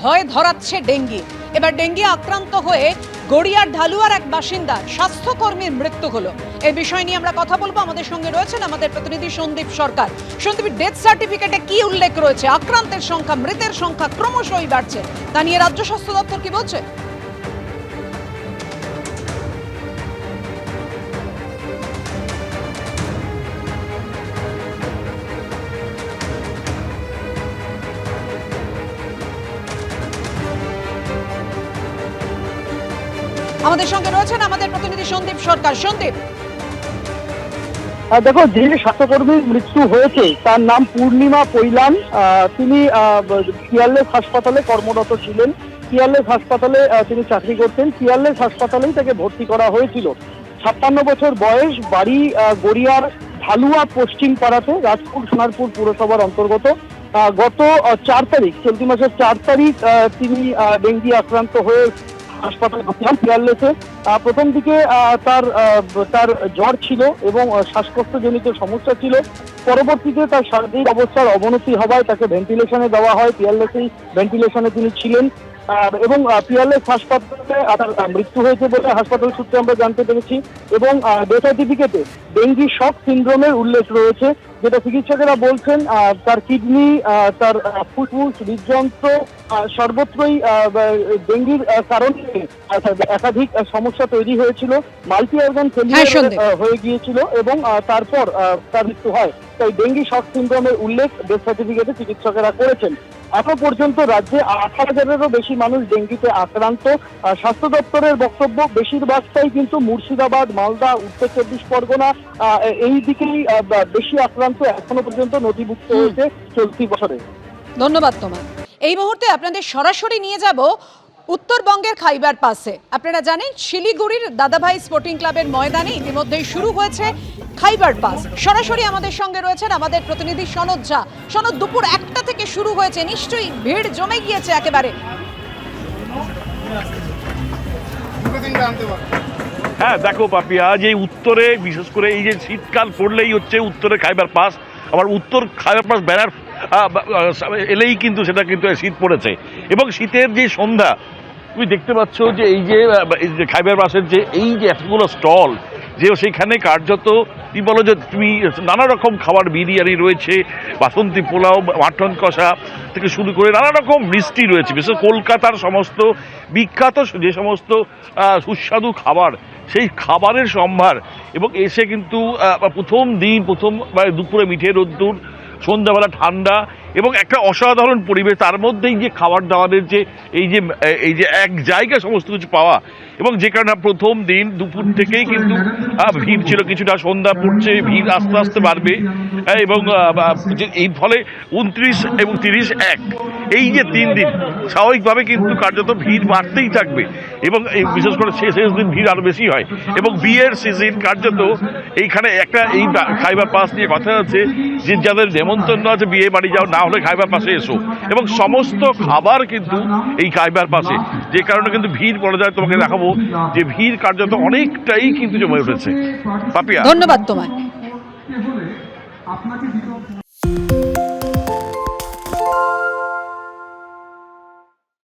ভয় ধরাচ্ছে ডেঙ্গি। এবার ডেঙ্গি আক্রান্ত হয়ে গড়িয়ার ঢালুয়ার এক বাসিন্দা স্বাস্থ্যকর্মীর মৃত্যু হলো। এই বিষয় নিয়ে আমরা কথা বলব। আমাদের সঙ্গে রয়েছেন আমাদের প্রতিনিধি সন্দীপ সরকার। সন্দীপ ডেথ সার্টিফিকেটে কি উল্লেখ রয়েছে? আক্রান্তের সংখ্যা, মৃতের সংখ্যা ক্রমশই বাড়ছে। তা নিয়ে রাজ্য স্বাস্থ্য দপ্তর কি বলছে? আমাদের সঙ্গে রয়েছেন আমাদের প্রতিনিধি সন্দীপ সরকার। সন্দীপ। দেখো, যে স্বাস্থ্যকর্মীর মৃত্যু হয়েছে, তার নাম পূর্ণিমা পৈলান। তিনি পিয়ারলেস হাসপাতালে কর্মরত ছিলেন। পিয়ারলেস হাসপাতালে তিনি চাকরি করতেন। পিয়ারলেস হাসপাতালেই তাকে ভর্তি করা হয়েছিল। ছাপ্পান্ন বছর বয়স, বাড়ি গড়িয়ার ঢালুয়া পশ্চিম পাড়াতে রাজপুর, সোনারপুর পুরসভার অন্তর্গত। গত চার তারিখ, চলতি মাসের চার তারিখ তিনি ডেঙ্গি আক্রান্ত হয়ে হাসপাতালে ভর্তি হন পিয়ারলেসে প্রথম দিকে তার তার জ্বর ছিল এবং শ্বাসকষ্টজনিত সমস্যা ছিল। পরবর্তীতে তার শারীরিক অবস্থার অবনতি হওয়ায় তাকে ভেন্টিলেশনে দেওয়া হয়। পিয়ারলেসেই ভেন্টিলেশনে তিনি ছিলেন। এবং পিয়ারলেস হাসপাতালে তার মৃত্যু হয়েছে বলে হাসপাতাল সূত্রে আমরা জানতে পেরেছি এবং ডেথ সার্টিফিকেটে ডেঙ্গি শক সিন্ড্রোমের উল্লেখ রয়েছে যেটা চিকিৎসকেরা বলছেন তার কিডনি তার ফুসফুস হৃদযন্ত্র সর্বত্রই ডেঙ্গির কারণে একাধিক সমস্যা তৈরি হয়েছিল মাল্টি অর্গান হ্যাঁ, সন্দীপ। হয়ে গিয়েছিল এবং তারপর তার মৃত্যু হয় তাই ডেঙ্গি শক সিন্ড্রোমের উল্লেখ ডেথ সার্টিফিকেটে চিকিৎসকেরা করেছেন এখন পর্যন্ত রাজ্যে আট হাজারেরও বেশি মানুষ ডেঙ্গিতে আক্রান্ত। স্বাস্থ্য দপ্তরের বক্তব্য বেশিরভাগটাই কিন্তু মুর্শিদাবাদ মালদা উত্তর চব্বিশ পরগনা এই দিকেই বেশি আক্রান্ত এখনও পর্যন্ত নথিভুক্ত হয়েছে চলতি বছরে। ধন্যবাদ তোমার। এই মুহূর্তে আপনাদের সরাসরি নিয়ে যাব উত্তরবঙ্গের খাইবার পাসে আপনারা জানেন শিলিগুড়ির দাদাভাই স্পোর্টিং ক্লাবের ময়দানে ইতিমধ্যেই শুরু হয়েছে খাইবার পাস। সরাসরি আমাদের সঙ্গে রয়েছেন আমাদের প্রতিনিধি সনদ ঝা। সনদ দুপুর একটা থেকে শুরু হয়েছে নিশ্চয়ই ভিড় জমে গিয়েছে একেবারে। হ্যাঁ দেখো পাপিয়া যে উত্তরে বিশেষ করে এই যে শীতকাল পড়লেই হচ্ছে উত্তরে খাইবার পাস। আবার উত্তর খাইবার পাস বেড়ার আহ, বা- আহ, এলেই কিন্তু সেটা কিন্তু শীত পড়েছে। এবং শীতের যে সন্ধ্যা তুমি দেখতে পাচ্ছ যে এই যে খাইবার পাসের যে এই যে এতগুলো স্টল, যে সেখানে কার্যত তুমি বলো যে তুমি নানা রকম খাবার, বিরিয়ানি রয়েছে, বাসন্তী পোলাও, মাটন কষা থেকে শুরু করে নানা রকম মিষ্টি রয়েছে। বিশেষ কলকাতার সমস্ত বিখ্যাত যে সমস্ত সুস্বাদু খাবার, সেই খাবারের সম্ভার। এবং এসে কিন্তু প্রথম দিন, প্রথম মানে দুপুরে মিঠে রোদ্দুর সন্ধ্যাবেলা ঠান্ডা এবং একটা অসাধারণ পরিবেশ, তার মধ্যেই যে খাবার দাবারের যে এই যে এই যে এক জায়গায় সমস্ত কিছু পাওয়া। এবং যে কারণে প্রথম দিন দুপুর থেকেই কিন্তু ভিড় ছিল কিছুটা, সন্ধ্যা পড়ছে, ভিড় আস্তে আস্তে বাড়বে। এবং এর এই ফলে উনত্রিশ এবং তিরিশ এক। এই যে তিন দিন, স্বাভাবিকভাবে কিন্তু কার্যত ভিড় বাড়তেই থাকবে এবং এই বিশেষ করে শেষ শেষ দিন ভিড় আরও বেশি হয়। এবং বিয়ের সিজন কার্যত এইখানে একটা এই খাইবার পাস নিয়ে কথা আছে, যে যাদের নেমন্তন্ন আছে বিয়ে বাড়ি যাও, না হলে খাইবার পাশে এসো। এবং সমস্ত খাবার কিন্তু এই খাইবার পাশে যে কারণে কিন্তু ভিড় পড়ে যায়, তোমাকে দেখাবো যে ভিড় কার্যত অনেকটাই কিন্তু জমে উঠেছে। পাপিয়া। ধন্যবাদ তোমায়।